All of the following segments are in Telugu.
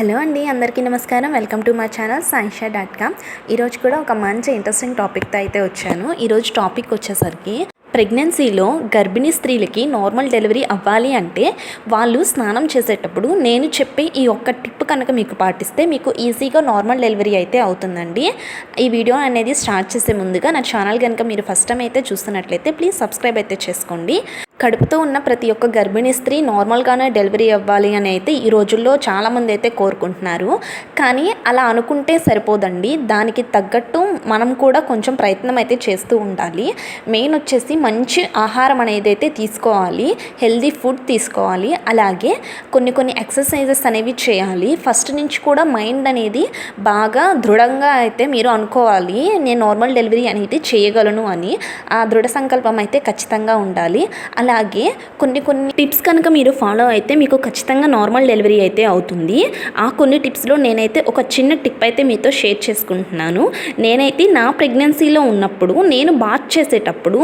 హలో అండి అందరికీ నమస్కారం. వెల్కమ్ టు మా ఛానల్ సాయిషా డాట్ కామ్. ఈరోజు కూడా ఒక మంచి ఇంట్రెస్టింగ్ టాపిక్తో అయితే వచ్చాను. ఈరోజు టాపిక్ వచ్చేసరికి ప్రెగ్నెన్సీలో గర్భిణీ స్త్రీలకి నార్మల్ డెలివరీ అవ్వాలి అంటే వాళ్ళు స్నానం చేసేటప్పుడు నేను చెప్పే ఈ ఒక్క టిప్ కనుక మీకు పాటిస్తే మీకు ఈజీగా నార్మల్ డెలివరీ అయితే అవుతుందండి. ఈ వీడియో అనేది స్టార్ట్ చేసే ముందుగా నా ఛానల్ కనుక మీరు ఫస్ట్ టైం అయితే చూస్తున్నట్లయితే ప్లీజ్ సబ్స్క్రైబ్ అయితే చేసుకోండి. కడుపుతో ఉన్న ప్రతి ఒక్క గర్భిణీ స్త్రీ నార్మల్గానే డెలివరీ అవ్వాలి అని అయితే ఈ రోజుల్లో చాలామంది అయితే కోరుకుంటున్నారు. కానీ అలా అనుకుంటే సరిపోదండి. దానికి తగ్గట్టు మనం కూడా కొంచెం ప్రయత్నం అయితే చేస్తూ ఉండాలి. మెయిన్ వచ్చేసి మంచి ఆహారం అనేది అయితే తీసుకోవాలి. హెల్దీ ఫుడ్ తీసుకోవాలి. అలాగే కొన్ని కొన్ని ఎక్సర్సైజెస్ అనేవి చేయాలి. ఫస్ట్ నుంచి కూడా మైండ్ అనేది బాగా దృఢంగా అయితే మీరు అనుకోవాలి. నేను నార్మల్ డెలివరీ అనేది చేయగలను అని. ఆ దృఢ సంకల్పం అయితే ఖచ్చితంగా ఉండాలి. అలాగే కొన్ని కొన్ని టిప్స్ కనుక మీరు ఫాలో అయితే మీకు ఖచ్చితంగా నార్మల్ డెలివరీ అయితే అవుతుంది. ఆ కొన్ని టిప్స్లో నేనైతే ఒక చిన్న టిప్ అయితే మీతో షేర్ చేసుకుంటున్నాను. నేనైతే నా ప్రెగ్నెన్సీలో ఉన్నప్పుడు నేను బాత్ చేసేటప్పుడు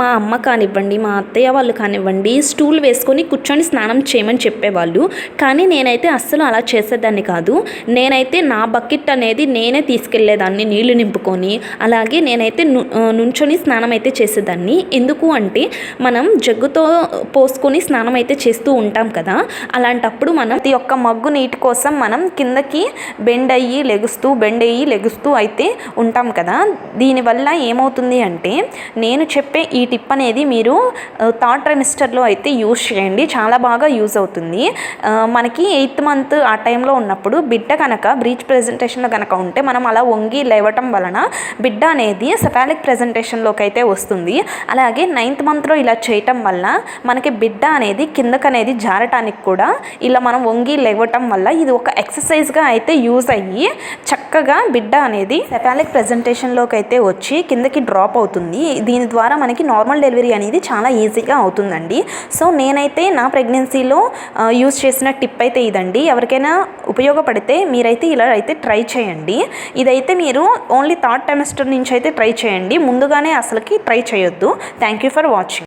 మా అమ్మ కానివ్వండి మా అత్తయ్య వాళ్ళు కానివ్వండి స్టూల్ వేసుకొని కూర్చొని స్నానం చేయమని చెప్పేవాళ్ళు. కానీ నేనైతే అస్సలు అలా చేసేదాన్ని కాదు. నేనైతే నా బకెట్ అనేది నేనే తీసుకెళ్ళేదాన్ని నీళ్ళు నింపుకొని. అలాగే నేనైతే నుంచొని స్నానం అయితే చేసేదాన్ని. ఎందుకు అంటే మనం జగ్గు మగ్గుతో పోసుకొని స్నానం అయితే చేస్తూ ఉంటాం కదా. అలాంటప్పుడు మనం ప్రతి ఒక్క మగ్గు నీటి కోసం మనం కిందకి బెండ్ అయ్యి లెగుస్తూ బెండ్ అయ్యి లెగుస్తూ అయితే ఉంటాం కదా. దీనివల్ల ఏమవుతుంది అంటే నేను చెప్పే ఈ టిప్ అనేది మీరు థర్డ్ ట్రైమిస్టర్లో అయితే యూజ్ చేయండి. చాలా బాగా యూజ్ అవుతుంది. మనకి ఎయిత్ మంత్ ఆ టైంలో ఉన్నప్పుడు బిడ్డ కనుక బ్రీచ్ ప్రెజెంటేషన్లో కనుక ఉంటే మనం అలా వంగి లేవటం వలన బిడ్డ అనేది సెఫాలిక్ ప్రెజెంటేషన్లోకి అయితే వస్తుంది. అలాగే నైన్త్ మంత్లో ఇలా చేయటం వల్ల మనకి బిడ్డ అనేది కిందకనేది జారటానికి కూడా ఇలా మనం వంగి లేవటం వల్ల ఇది ఒక ఎక్సర్సైజ్గా అయితే యూజ్ అయ్యి చక్కగా బిడ్డ అనేది సెఫాలిక్ ప్రెజెంటేషన్లోకి అయితే వచ్చి కిందకి డ్రాప్ అవుతుంది. దీని ద్వారా మనకి నార్మల్ డెలివరీ అనేది చాలా ఈజీగా అవుతుందండి. సో నేనైతే నా ప్రెగ్నెన్సీలో యూజ్ చేసిన టిప్ అయితే ఇదండి. ఎవరికైనా ఉపయోగపడితే మీరైతే ఇలా అయితే ట్రై చేయండి. ఇదైతే మీరు ఓన్లీ థర్డ్ టెమిస్టర్ నుంచి అయితే ట్రై చేయండి. ముందుగానే అసలుకి ట్రై చేయొద్దు. Thank you for watching